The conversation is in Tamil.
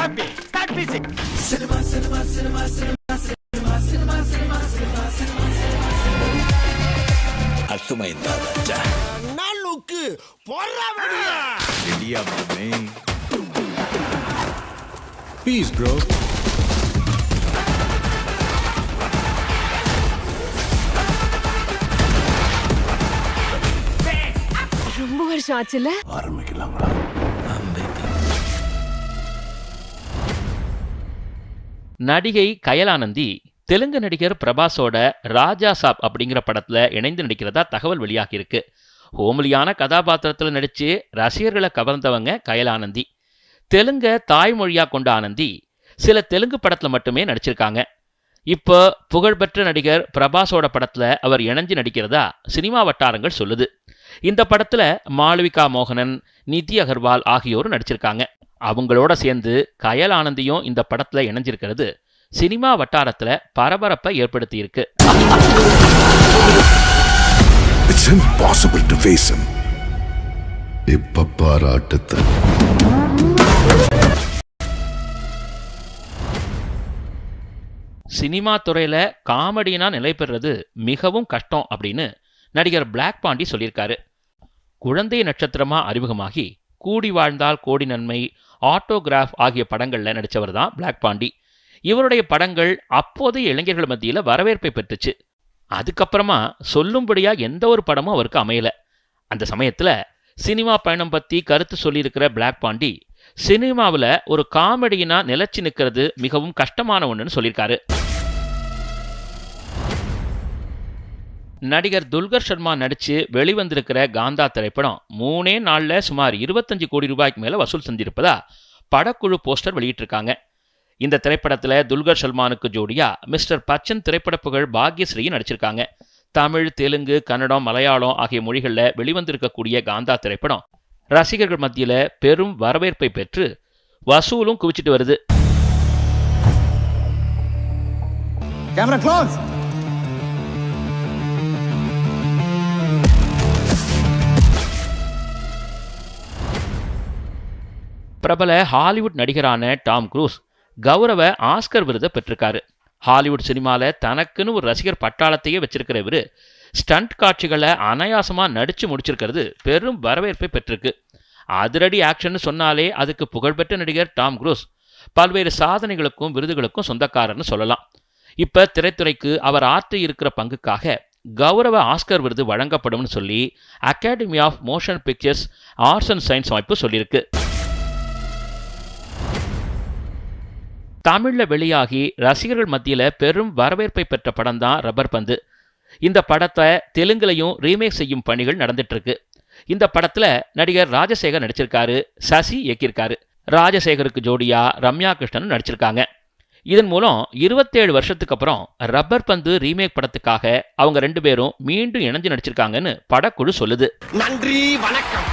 happy. Start music. Cinema, cinema, cinema, cinema, cinema, cinema, cinema, cinema, ரொம்ப வருஷம் ஆச்சுல ஆரம்பிக்கலாங்களா நடிகை கயலானந்தி தெலுங்கு நடிகர் பிரபாஸோட ராஜா சாப் அப்படிங்கிற படத்துல இணைந்து நடிக்கிறதா தகவல் வெளியாகியிருக்கு. ஹோமலியான கதாபாத்திரத்தில் நடித்து ரசிகர்களை கவர்ந்தவங்க கயலானந்தி. தெலுங்க தாய்மொழியாக கொண்ட ஆனந்தி சில தெலுங்கு படத்தில் மட்டுமே நடிச்சிருக்காங்க. இப்போ புகழ்பெற்ற நடிகர் பிரபாஸோட படத்தில் அவர் இணைஞ்சு நடிக்கிறதா சினிமா வட்டாரங்கள் சொல்லுது. இந்த படத்தில் மாளவிகா மோகனன் நிதி அகர்வால் ஆகியோரும் நடிச்சிருக்காங்க. அவங்களோட சேர்ந்து கயல் ஆனந்தியும் இந்த படத்துல இணைஞ்சிருக்கிறது. சினிமா வட்டாரத்துல பரபரப்பை ஏற்படுத்தியிருக்கு. இப்ப பாராட்டத்தை. சினிமா துறையில காமெடினா நிலை பெறுறது மிகவும் கஷ்டம் அப்படின்னு நடிகர் பிளாக் பாண்டி சொல்லியிருக்காரு. குழந்தை நட்சத்திரமா அறிமுகமாகி கூடி வாழ்ந்தால் கோடி நன்மை ஆட்டோகிராஃப் ஆகிய படங்களில் நடித்தவர் தான் பிளாக் பாண்டி. இவருடைய படங்கள் அப்போதைய இளைஞர்கள் மத்தியில் வரவேற்பை பெற்றுச்சு. அதுக்கப்புறமா சொல்லும்படியாக எந்த ஒரு படமும் அவருக்கு அமையல. அந்த சமயத்துல சினிமா பயணம் பற்றி கருத்து சொல்லியிருக்கிற பிளாக் பாண்டி சினிமாவில் ஒரு காமெடியினா நிலைச்சு நிற்கிறது மிகவும் கஷ்டமான ஒன்றுன்னு சொல்லியிருக்காரு. நடிகர் துல்கர் சர்மா நடித்து வெளிவந்திருக்கிற காந்தா திரைப்படம் மூணே நாளில் சுமார் இருபத்தஞ்சு கோடி ரூபாய்க்கு மேலே வசூல் செஞ்சிருப்பதா படக்குழு போஸ்டர் வெளியிட்டிருக்காங்க. இந்த திரைப்படத்துல துல்கர் சல்மானுக்கு ஜோடியாக மிஸ்டர் பச்சன் திரைப்பட புகழ் பாக்யஸ்ரீயும் நடிச்சிருக்காங்க. தமிழ் தெலுங்கு கன்னடம் மலையாளம் ஆகிய மொழிகளில் வெளிவந்திருக்கக்கூடிய காந்தா திரைப்படம். ரசிகர்கள் மத்தியில் பெரும் வரவேற்பை பெற்று வசூலும் குவிச்சிட்டு வருது. பிரபல ஹாலிவுட் நடிகரான டாம் குரூஸ் கௌரவ ஆஸ்கர் விருதை பெற்றிருக்காரு. ஹாலிவுட் சினிமாவில் தனக்குன்னு ஒரு ரசிகர் பட்டாளத்தையே வச்சிருக்கிற இவர் ஸ்டண்ட் காட்சிகளை அனாயாசமாக நடித்து முடிச்சிருக்கிறது பெரும் வரவேற்பை பெற்றிருக்கு. அதிரடி ஆக்ஷன் சொன்னாலே அதுக்கு புகழ்பெற்ற நடிகர் டாம் குரூஸ் பல்வேறு சாதனைகளுக்கும் விருதுகளுக்கும் சொந்தக்காரர்னு சொல்லலாம். இப்போ திரைத்துறைக்கு அவர் ஆற்றி இருக்கிற பங்குக்காக கௌரவ ஆஸ்கர் விருது வழங்கப்படும்னு சொல்லி Academy of Motion Pictures Arts and Science அமைப்பு சொல்லியிருக்கு. தமிழ்ல வெளியாகி ரசிகர்கள் மத்தியில பெரும் வரவேற்பை பெற்ற படம் தான் ரப்பர் பந்து. இந்த படத்தை தெலுங்குலையும் ரீமேக் செய்யும் பணிகள் நடந்துட்டு இருக்கு இந்த படத்துல நடிகர் ராஜசேகர் நடிச்சிருக்காரு சசி இயக்கியிருக்காரு. ராஜசேகருக்கு ஜோடியா ரம்யா கிருஷ்ணன் நடிச்சிருக்காங்க. இதன் மூலம் இருபத்தேழு வருஷத்துக்கு அப்புறம் ரப்பர் பந்து ரீமேக் படத்துக்காக அவங்க ரெண்டு பேரும் மீண்டும் இணைஞ்சு நடிச்சிருக்காங்கன்னு படக்குழு சொல்லுது. நன்றி வணக்கம்.